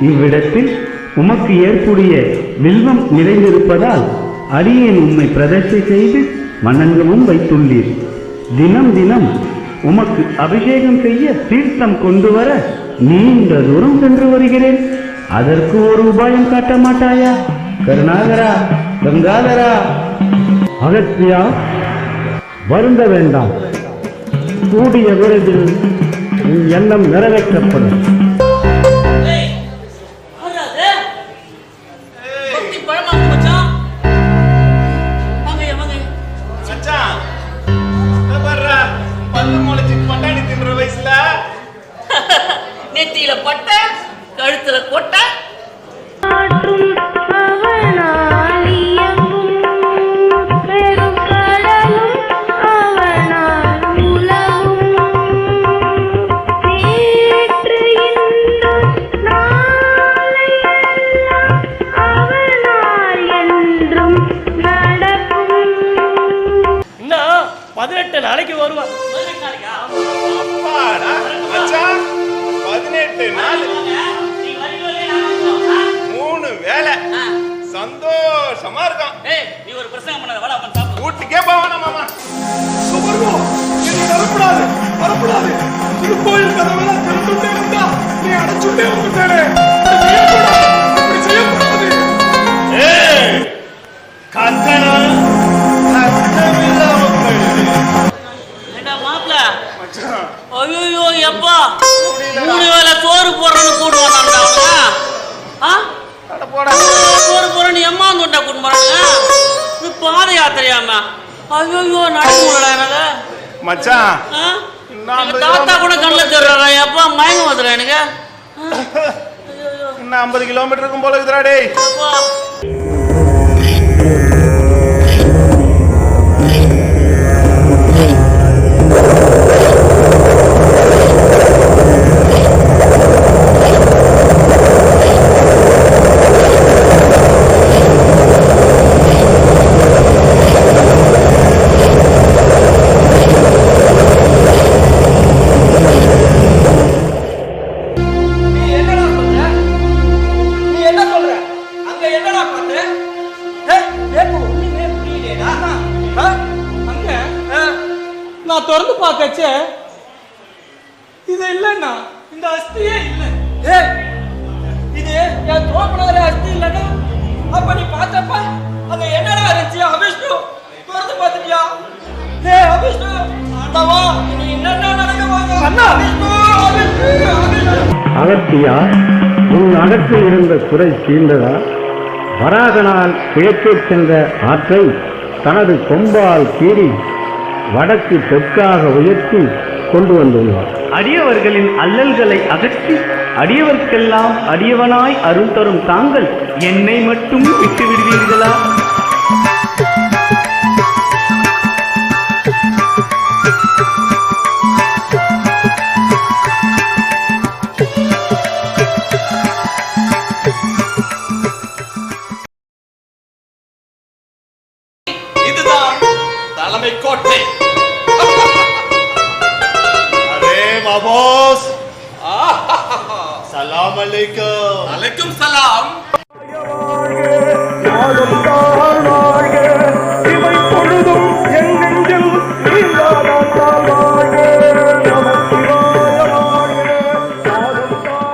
இவ்விடத்தில் உமக்கு ஏற்புடைய வில்வம் நிறைந்திருப்பதால் அரியன் உண்மை பிரதர்ஷை செய்து வணங்கவும் வைத்துள்ளீர். தினம் தினம் உமக்கு அபிஷேகம் செய்ய தீர்த்தம் கொண்டு வர நீண்ட தூரம் சென்று வருகிறேன். அதற்கு ஒரு உபாயம் காட்ட மாட்டாயா? கருணாகரா கங்காதரா? அகத்தியா வருந்த வேண்டாம். கூடிய விரைவில் உன் எண்ணம் நிறைவேற்றப்படும். நெத்தியில பட்டை கழுத்துல கொட்டை பதினெட்டு நாளைக்கு வருவான். பதினெட்டு நாள். மூணு வேலை. சந்தோஷமா இருக்கும் யாத்திரையாம ஐயோ நடக்க முடியல மச்சான் தாத்தா கூட கண்ணில் தெரியல எப்பா மயங்க வந்துடும் எனக்கு? இன்னும் ஐம்பது கிலோமீட்டர் இருக்கும் போல இருக்குதுடா டேய். நான் திறந்து பார்க்கச்சே. இது இல்லைண்ணா. இந்த அஸ்தியே இல்லை. ஏய். இது என் தோப்பனதுல அஸ்தி இல்லைன்னா அப்ப நீ பார்த்தப்ப அங்க என்னடா இருந்துச்சு? அபிஷ்ணு திறந்து பார்த்துட்டியா? ஏய் அபிஷ்ணு ஆண்டவா நீ என்னடா நடக்க போகுது? அண்ணா. அபிஷ்ணு அபிஷ்ணு அபிஷ்ணு. அகத்தியா உன் அகத்தில் இருந்த குறை தீர்ந்ததா வராகனால் கிழக்கே சென்ற ஆற்றை தனது கொம்பால் கீறி வடக்கு தெற்காக உயர்த்தி கொண்டு வந்துள்ளார். அடியவர்களின் அல்லல்களை அகற்றி அடியவர்க்கெல்லாம் அடியவனாய் அருள் தரும் தாங்கள் என்னை மட்டும் விட்டு விடுவீர்களா தலைமை கோட்டை அரே மாபாஸ் சலாம் அலைக்கும் அலைக்கும் சலாம்